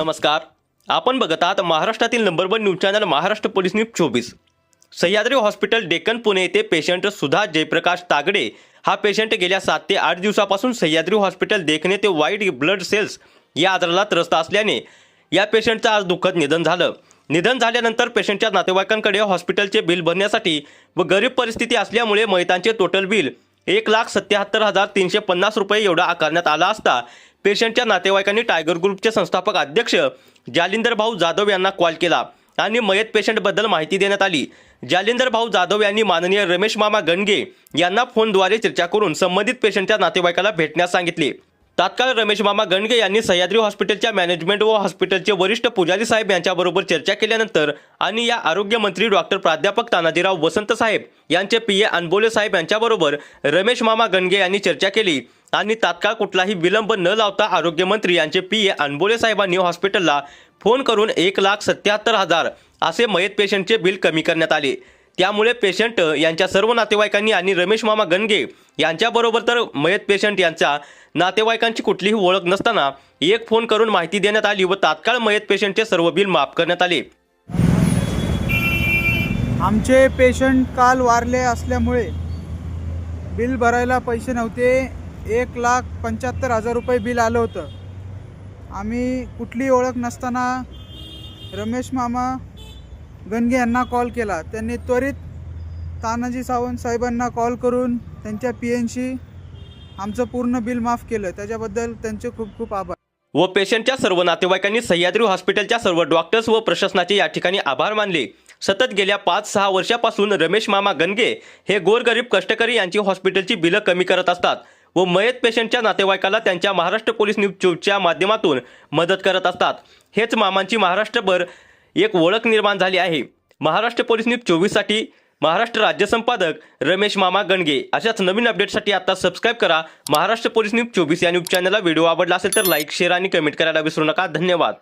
नमस्कार. आपण बघत आहात महाराष्ट्रातील number one news channel Maharashtra police news चोवीस. सह्याद्री हॉस्पिटल डेक्कन पुणे येथे पेशंट सुधा जयप्रकाश तागडे हा पेशंट गेल्या सात ते आठ दिवसापासून सह्याद्री हॉस्पिटल देखणे ते वाईट ब्लड सेल्स या आजाराला त्रस्त असल्याने या पेशंटचं आज दुःखद निधन झालं. निधन झाल्यानंतर पेशंटच्या नातेवाईकांकडे हॉस्पिटलचे बिल भरण्यासाठी व गरीब परिस्थिती असल्यामुळे मयतांचे टोटल बिल एक लाख सत्याहत्तर हजार तीनशे पन्नास रुपये एवढा आकारण्यात आला असता पेशंटच्या नातेवाईकांनी टायगर ग्रुपचे संस्थापक अध्यक्ष जालिंदर भाऊ जाधव यांना कॉल केला आणि मयत पेशंटबद्दल माहिती देण्यात आली. जालिंदर भाऊ जाधव यांनी माननीय रमेश मामा गणगे यांना फोनद्वारे चर्चा करून संबंधित पेशंटच्या नातेवाईकाला भेटण्यास सांगितले. तात्काळ रमेश मामा गणगे यांनी सह्याद्री हॉस्पिटलच्या मॅनेजमेंट व हॉस्पिटलचे वरिष्ठ पुजारी साहेब यांच्याबरोबर चर्चा केल्यानंतर आणि या आरोग्यमंत्री डॉक्टर प्राध्यापक तानाजीराव वसंत साहेब यांचे पी ए अनबोले साहेब यांच्याबरोबर रमेश मामा गणगे यांनी चर्चा केली. आणि तात्काळ कुठलाही विलंब न लावता आरोग्यमंत्री यांचे पी ए अनबोले साहेबांनी हॉस्पिटलला फोन करून एक लाख सत्याहत्तर हजार असे मयत पेशंटचे बिल कमी करण्यात आले. त्यामुळे पेशंट यांच्या सर्व नातेवाईकांनी आणि रमेश मामा गणगे यांच्याबरोबर तर मयत पेशंट यांच्या नातेवाईकांची कुठलीही ओळख नसताना एक फोन करून माहिती देण्यात आली व तात्काळ मयत पेशंटचे सर्व बिल माफ करण्यात आले. आमचे पेशंट काल वारले असल्यामुळे बिल भरायला पैसे नव्हते. एक लाख पंच्याहत्तर हजार रुपये बिल आलं होतं. आम्ही कुठली ओळख नसताना रमेश मामा गणगे यांना कॉल केला. त्यांनी त्वरित तानाजी सावंत साहेबांना कॉल करून त्यांच्या पी एनशी आमचं पूर्ण बिल माफ केलं. त्याच्याबद्दल त्यांचे खूप खूप आभार. व पेशंटच्या सर्व नातेवाईकांनी सह्याद्री हॉस्पिटलच्या सर्व डॉक्टर्स व प्रशासनाचे या ठिकाणी आभार मानले. सतत गेल्या पाच सहा वर्षापासून रमेश मामा गणगे हे गोरगरीब कष्टकरी यांची हॉस्पिटलची बिलं कमी करत असतात. व मयत पेशंटच्या नातेवाईकाला त्यांच्या महाराष्ट्र पोलीस न्यूजच्या माध्यमातून मदत करत असतात. हेच मामांची महाराष्ट्रभर एक ओळख निर्माण झाली आहे. महाराष्ट्र पोलीस न्यूज चोवीससाठी महाराष्ट्र राज्य संपादक रमेश मामा गणगे. अशाच नवीन अपडेटसाठी आता सबस्क्राईब करा. महाराष्ट्र पोलीस न्यूज चोवीस या न्यूज चॅनलला व्हिडिओ आवडला असेल तर लाईक शेअर आणि कमेंट करायला विसरू नका. धन्यवाद.